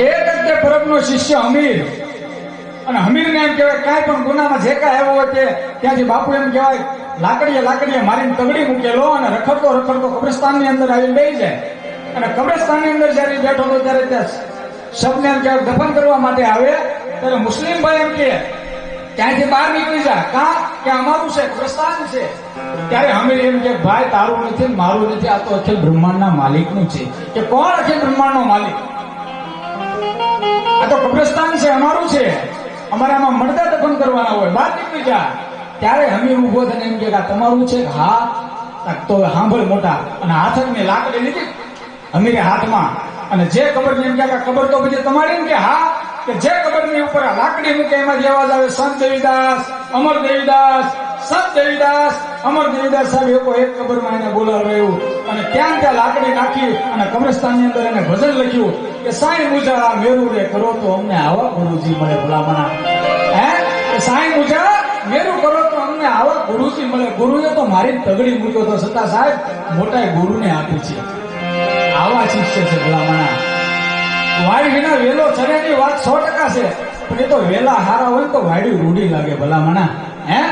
એક જ તે પરબનો શિષ્ય હમીર અને હમીરને એમ કહેવાય, કાંઈ પણ ગુનામાં જે કાંઈ આવ્યો હોય તે ત્યાંથી બાપુ એમ કહેવાય, લાકડીએ લાકડીએ મારીને તગડી મૂકેલો અને રખડતો રખડતો કબ્રસ્તાનની અંદર આવીને બેસી જાય. અને કબ્રસ્તાનની અંદર જ્યારે બેઠો હતો ત્યારે ત્યાં શબને એમ કહેવાય, દફન કરવા માટે આવે. ત્યારે મુસ્લિમ ભાઈ એમ કે ત્યાંથી બહાર નીકળી જા. કા? કે અમારું છે, કબ્રસ્તાન છે. ત્યારે હમીર એમ કે ભાઈ, તારું નથી મારું નથી, આ તો અખિલ બ્રહ્માંડના માલિકનું છે. કે કોણ અખિલ બ્રહ્માંડનો માલિક? આ તો કબ્રસ્તાન છે, અમારું છે. અમારે આમાં મરદા દફન કરવાના હોય, બહાર નીકળી જા. ત્યારે હમીર ઊભો થઈને એમ કે તમારું છે? હા. તો સાંભળ મોટા. અને હાથકની લાકડી લીધી. હમીરે હાથમાં. અને જે કબરની એમ કે કબર તો બધી તમારી કે હા. કે જે કબરની ઉપર લાકડી મૂકે એમાં અવાજ આવે, સંત દેવીદાસ, અમર દેવીદાસ, સંત દેવીદાસ, અમર દેવીદાસ સાહેબ એકો એક કબરમાં એને બોલાવ્યું અને ત્યાં ત્યાં લાકડી નાખી અને કબ્રસ્તાનની અંદર એને ભજન લખ્યું કે સાંઈ મુજા મેરુ રે કરો તો અમને આવા ગુરુજી મળે ભલામણા. હે? સાંઈ મુજા મેરુ કરો તો અમને આવા ગુરુજી મળે. ગુરુએ તો મારી તગડી મૂક્યો તો છતાં સાહેબ મોટા ગુરુને આપી છે. આવા શિષ્ય છે ભલામણા. વાડી વિના વેલો ચડેની વાત સો ટકા છે. પણ એ તો વેલા હારા હોય તો વાડી રૂડી લાગે ભલામણા. હે?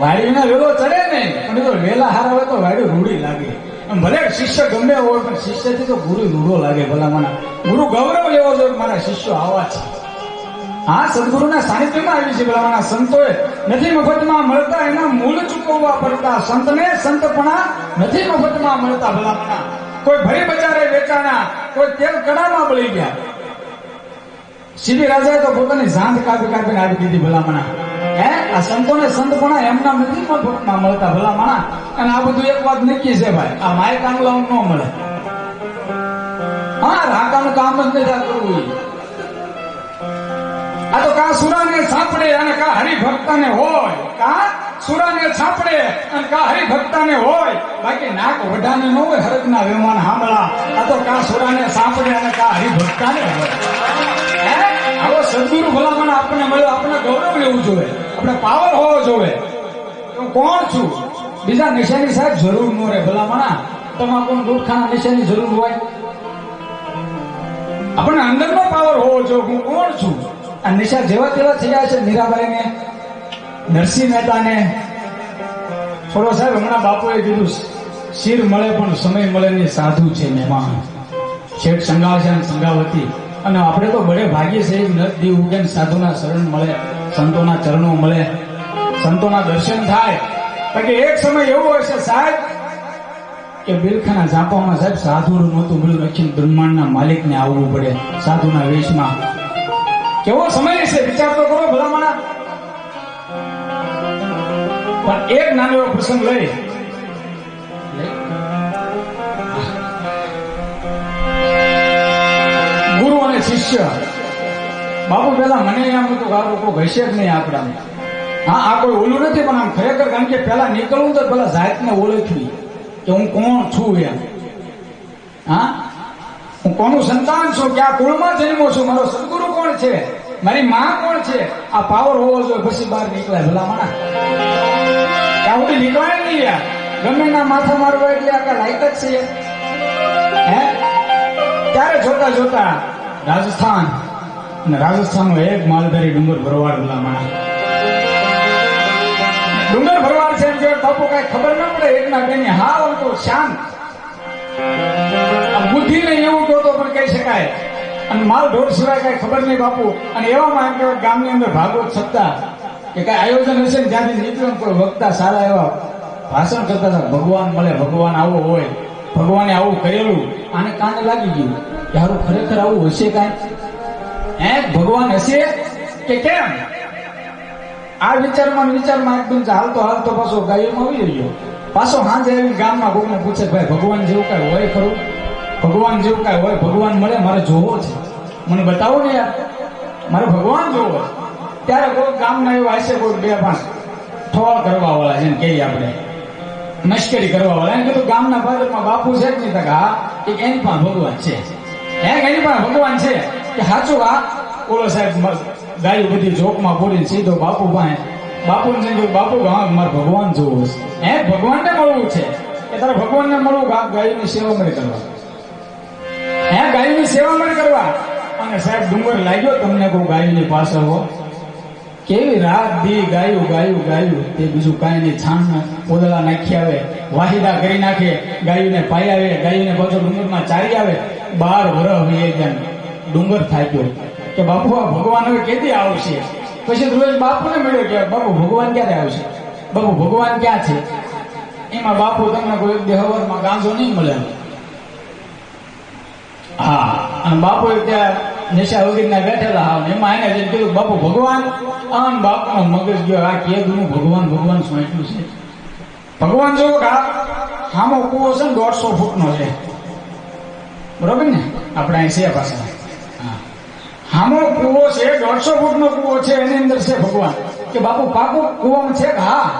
વાડી વિના વેલો ચડે ને, પણ તો વેલા હારાવે તો વાડી રૂડી લાગે. ભલે શિષ્ય ગમે હોય, પણ શિષ્યથી તો ગુરુ રૂડો લાગે ભલામણા. ગુરુ ગૌરવ લેવો જોઈએ મારા શિષ્યો આવા છે. હા, સદગુરુના સાનિધ્યમાં આવી છે ભલામણા સંતોએ. નથી મફતમાં મળતા એના મૂળ ચૂકવવા પડતા સંતને સંતપણા નથી મફતમાં મળતા ભલામણા. કોઈ ભરી બજારે વેચાણા, કોઈ તેલ કડામાં બળી ગયા. સીધી રાજાએ તો પોતાની જાંધ કાપી કાપીને આવી દીધી ભલામણા. હે? આ સંતોને સંતપણા એમના નથી મળતા ભલામણા અને આ બધું એક વાત નક્કી છે ભાઈ, આ માય કામલાઓ ન મળે. હા, રાકાનું કામ જ નથી કરવું આ તો કા સુરાને છાપડે અને કા હરિભક્તને હોય. કા સુરાને છાપડે અને કા હરિભક્તને હોય. બાકી નાક વઢાને ન હોય હરકના વિમાન હાંભળા. આ તો કા સુરાને છાપડે અને કા હરિભક્તાને હોય? આવો સદગુરુ ભલામણ આપણને મળ્યો. આપણને ગૌરવ લેવું જોઈએ. આપણે પાવર હોવો જોઈએ. હું કોણ છું? બીજા નિશાની સાહેબ જરૂર ન રહે ભલામણા. તમાકુ દૂધખાના નિશાની જરૂર હોય. આપણને અંદરનો પાવર હોવો જોઈએ. હું કોણ છું? આ નિશા જેવા તેવા થયા છે મીરાબાઈને, નરસિંહ મહેતાને. છોડો સાહેબ, હમણાં બાપુએ કીધું, શિર મળે પણ સમય મળે ને સાધુ છે મહેમાન. શેઠ સંગાવ છે સંગાવતી અને આપણે તો બળે ભાગ્ય છે નદ દીવ ઉગે સાધુના શરણ મળે, સંતોના ચરણો મળે, સંતોના દર્શન થાય. કારણ કે એક સમય એવો છે સાહેબ, કે બિલખાના ઝાંપામાં સાહેબ સાધુનું નહોતું મળ્યું અખિલ બ્રહ્માંડના માલિકને આવવું પડે સાધુના વેશમાં. કેવો સમય છે વિચાર તો કરો ભલામણા. પણ એક નાનો એવો પ્રસંગ લઈ. અને બાપુ પેલા મને એમ હતું કે આ ઘસે જ નહીં આપણાને હા, આ કોઈ ઓલું નથી, પણ આમ ખરેખર કારણ કે પેલા નીકળવું તો પેલા જાતને ઓળખવી. કે હું કોણ છું એમ. હા? હું કોનું સંતાન છું? કે આ કુળમાં જન્મો છું? મારો સદગુરુ કોણ છે? મારી માં કોણ છે? આ પાવર હોવો જોઈએ, પછી બહાર નીકળાય ભલામણા. ત્યાં સુધી નીકળાય નહીં યાર. ગમે ના માથા મારવા એટલે આખા લાયક જ છે હે? ત્યારે જોતા જોતા રાજસ્થાન. અને રાજસ્થાનનો એક માલધારી ડુંગર ભરવાડ ભલામણા ડુંગર ભરવાડ છે જો બાપુ કઈ ખબર ન પડે, એકના બેની હા આમ તો શાંત. બુદ્ધિ ને એવું કહો તો પણ કહી શકાય. અને માલ ઢોર સિવાય કઈ ખબર નહીં બાપુ. અને એવામાં એમ કહેવાય ગામની અંદર ભાગવત સત્તા કે કઈ આયોજન હશે ને જ્યાંથી નીકળે કોઈ વક્તા સારા એવા ભાષણ કરતા ભગવાન મળે, ભગવાન આવો હોય. ભગવાને આવું કરેલું, આને કાને લાગી ગયું? હારું ખરેખર આવું હશે કાંઈ? હે? ભગવાન હશે? કે કેમ? આ વિચારમાં વિચારમાં એકદમ હાલતો હાલતો પાછો ગાયોમાં આવી રહ્યો. પાછો સાંજે આવીને ગામમાં કોઈને પૂછે, ભાઈ, ભગવાન જેવું કાંઈ હોય ખરું? ભગવાન જેવું કાંઈ હોય? ભગવાન મળે, મારે જોવો છે. મને બતાવો ને યાર. મારે ભગવાન જોવો ત્યારે કોઈ ગામના એવા હશે કોઈ બે પાંચ ઠોળ કરવા વાળા જેમ કહીએ આપણે. મશ્કરી કરવા વાળા. એમ કીધું, ગામના ભાગમાં બાપુ છે જ નહીં હા એક એની પણ ભગવાન છે. હે એની પણ ભગવાન છે? કે સાચું આ ઓલો સાહેબ ગાયું બધી જોકમાં બોલીને સીધો બાપુ પાસે બાપુ ને બાપુ, હા, મારે ભગવાન જોવું છે હે ભગવાનને મળવું છે? કે તારે ભગવાનને મળવું ગા- ગાયની સેવા મને કરવા? હે, ગાયની સેવામાં કરવા? અને સાહેબ ડુંગર લાગ્યો, તમને કોઈ ગાયની પાછળ હો? કેવી રાત દી ગાયું ગાયું ગાયું. તે બીજું કાંઈ નહીં છાણના પોદળા નાખી આવે, વાહિદા કરી નાખે, ગાયુંને પાઈ આવે, ગાયુંને પાછો ડુંગરમાં ચારી આવે. બાર વરહ વીએ ગયા ડુંગર થાક્યો કે બાપુ, આ ભગવાન હવે કેદી આવશે? પછી રોજ બાપુને મળ્યો કે, બાપુ, ભગવાન ક્યારે આવશે? બાપુ, ભગવાન ક્યાં છે? એમાં બાપુ તમને કોઈ દેહવરમાં ગાંધો નહીં મળે. હા, અને બાપુ ત્યાં નશા વગરના બેઠેલા હા એમાં એને જેમ કીધું, બાપુ ભગવાન, આમ બાપનો મગજ ગયો, આ કેદું ભગવાન ભગવાન સોંટ્યું છે. ભગવાન જો આ હામો કુવો છે ને દોઢસો ફૂટનો છે. બરોબર ને? આપણે અહીં છે પાછા. હામો કુવો છે, દોઢસો ફૂટનો કુવો છે, એની અંદર છે ભગવાન. કે બાપુ, પાકું કૂવામાં છે હા?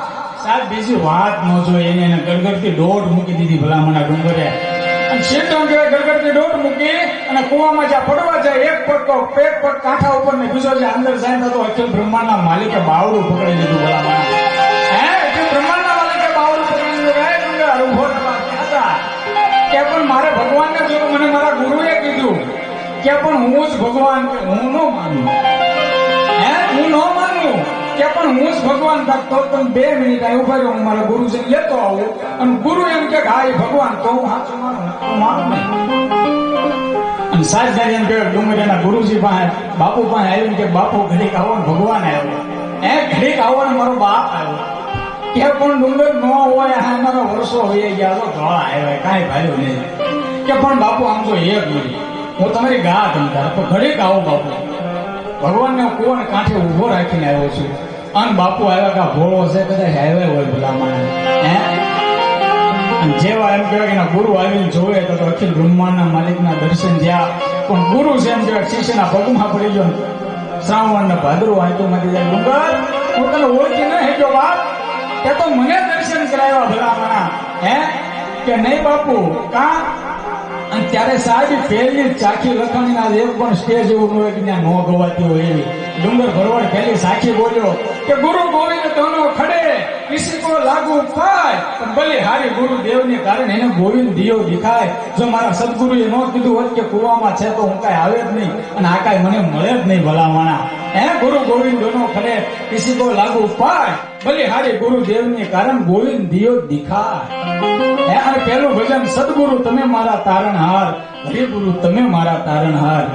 સાહેબ, બીજી વાત ન જોઈએ એને ગરગરથી દોઢ મૂકી દીધી ભલામણા ડુંગરે. અને શેતમ કહેવાય ગરગરથી દોઢ મૂકી અને કૂવામાં જ્યાં પડવા જાય, એક તો એક પગ કાંઠા ઉપર ને બીજો અંદર જાય તો અખિલ બ્રહ્માંડના માલિકે બાવડું પકડી લીધું ભલામણા. હે માલિકે બાવડું પકડી લીધું? કે પણ મારે ભગવાનને જોયું, મને મારા ગુરુએ કીધું. કે પણ હું જ ભગવાન હું ન માનું. હે, હું ન માનું. કે પણ હું જ ભગવાન તો તમે બે મિનિટ અહીં ઊભા રહ્યો, હું મારા ગુરુજી લેતો આવું. અને ગુરુ એમ કે હા, એ ભગવાન, તો હું સાચું મારું માનું. નહીં અને એમ કે ડુંગરીના ગુરુજી પાસે, બાપુ પાસે આવ્યું કે, બાપુ, ઘડીક આવો ને ભગવાન આવ્યો. એ ઘડીક આવો ને મારો બાપ આવ્યો. કે પણ ડુંગર ન હોય, આ અમારા વર્ષો હોય ગયા, તો ધોળા આવ્યા, કાંઈ ભાઈ નહીં. કે પણ બાપુ આમ તો એક ગુરુ હું તમારી ગા તમતા તો ઘડીક આવો બાપુ. ભગવાનને કુવાને કાંઠે ઊભો રાખીને આવ્યો છું. અને બાપુ આવ્યા કા ભોળો છે કદાચ આવ્યા હોય ભલામણ હે? અને જેવા એમ કહેવાય કે એના ગુરુ આવીને જોવે તો અખિલ બ્રહ્માંડના માલિકના દર્શન જ્યાં પણ ગુરુ છે એમ કહેવાય, શિષ્યના પગમાં પડી ગયો. શ્રાવણ ને ભાદરો આંટો માંથી જાય. ડુંગર હું તને ઓળખી ન હેજો બાપ? તે તો મને દર્શન કરાવ્યા ભલામણા હે? કે નહીં બાપુ? કા? અને ત્યારે સાહેબ પહેલી ચાખી લખાણી ના એક પણ સ્ટેજ એવું હોય કે ત્યાં ન ગવાતી હોય એવી. ડુંગર ભરવાડ પહેલી સાખી બોલ્યો કે ગુરુ ગોવિંદ તનો ખડે કિસી કો લાગુ થાય. પણ ભલે હારી ગુરુ દેવને કારણે એને ગોવિંદ દિયો દેખાય. જો મારા સદગુરુએ ન કીધું હોત કે કુવામાં છે તો હું કાંઈ આવે જ નહીં અને આ કાંઈ મને મળે જ નહીં ભલામણા. હે ગુરુ ગોવિંદ ખડે કિસી કો લાગુ પાય ભલે હારે ગુરુ દેવને કારણ ગોવિંદ દિયો દેખાય. હે પેલું ભજન, સદગુરુ, તમે મારા તારણહાર. હરિગુરુ તમે મારા તારણહાર.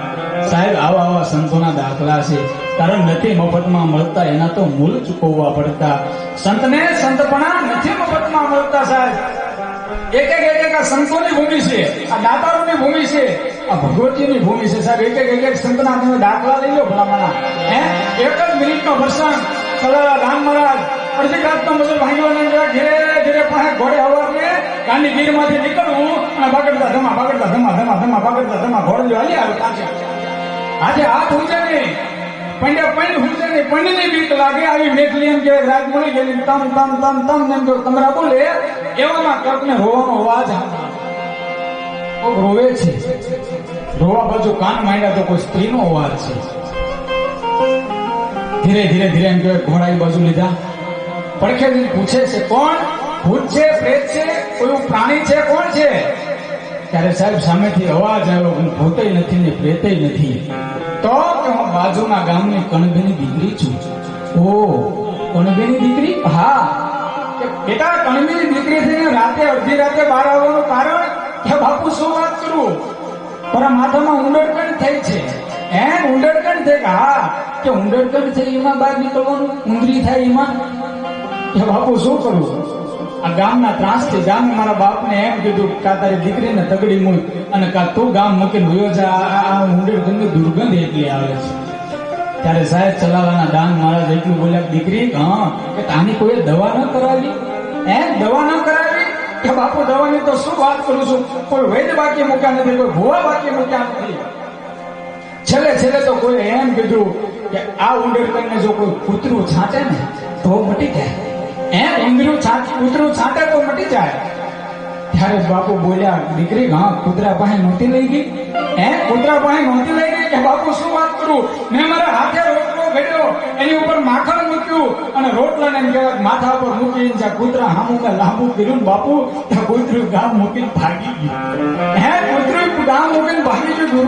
સાહેબ, આવા આવા સંતોના દાખલા છે. કારણ નથી મફતમાં મળતા, એના તો મૂલ ચૂકવવા પડતા. સંતને સંતપણા નથી મફતમાં મળતા, સાહેબ. એક એક એક એક સંતોની ભૂમિ છે. આ દાતારોની ભૂમિ છે. આ ભગવતીની ભૂમિ છે. સાહેબ, એક એક એક સંતના તમે દાખલા લઈ લો ભલામણા. હે, એક જ મિનિટનો પ્રસંગ. સલાલા રામ મહારાજ અડધી રાતનો મજૂર ભાંગવાનો ઘેરે ઘેરે પાસે ઘોડે હવારને ગાંધી ગીરમાંથી નીકળવું અને બગડતા ધમા બગડતા ધમા ધમા ધમા બગડતા ધમા ઘોડે જો હાલી આવે આજે હાથ ઉંચે નહીં. પંડ્યા પંડ ઊંચે નહીં. પંડની બીક લાગે આવી મેઘલી એમ કે રાત મળી ગયેલી તમ તમ તમ તમ એમ જો કમરા બોલે, એવામાં કર્કને રોવાનો અવાજ રોવે છે. રોવા બાજુ કાન માંડ્યા તો કોઈ સ્ત્રીનો અવાજ છે. ધીરે ધીરે ધીરે એમ કહેવાય ઘોડા એ બાજુ લીધા. જઈને પૂછે છે, કોણ ભૂત છે, પ્રેત છે? કોઈ પ્રાણી છે? કોણ છે? ત્યારે સાહેબ, સામેથી અવાજ આવ્યો, હું ભૂતે નથી ને પ્રેતે નથી. તો કે હું બાજુના ગામની કણબીની દીકરી છું. ઓ, કણબીની દીકરી? હા. બેટા, કણબીની દીકરી થઈને રાતે અડધી રાતે બહાર આવવાનું કારણ? કે બાપુ, શું વાત કરું? પણ માથામાં ઉંડરકણ થઈ છે. એમ, ઉંડરકણ થઈ? હા. કે ઉંડરકણ થઈ એમાં બહાર નીકળવાનું? ઉંદરી થાય એમાં? કે બાપુ શું કરું? આ ગામના ત્રાસથી ગામે મારા બાપને એમ કીધું કા તારી દીકરીને તગડી મૂળ અને કા તું ગામ મૂકીને વયો જા. આ- આ ગંદી દુર્ગંધ એટલી આવે છે. ત્યારે સાહેબ ચલાવાના દાન મહારાજ એટલું બોલ્યા દીકરી, હા કે તાની કોઈ દવા ન કરાવી? હે, દવા ન કરાવી? કે બાપુ, દવાની તો શું વાત કરું છું? કોઈ વૈદ બાકી મૂક્યા નથી, કોઈ ભોવા બાકી મૂક્યા નથી. છેલ્લે છેલ્લે તો કોઈ એમ કીધું કે, આ ઉંડરકણને જો કોઈ કૂતરું છાંટે ને, તો મટી જાય. બાપુ શું વાત કરું? મેં મારા હાથે રોટલો એની ઉપર માખણ મૂક્યું અને રોટલાને એમ કહેવાય માથા પર મૂકીને જ્યાં કૂતરા હામું કે લાંબુ કર્યું બાપુ, ત્યાં કૂતરું ગામ મૂકીને ભાગી ગયું. હે, કૂતરું ગામ મૂકીને ભાગી ગયું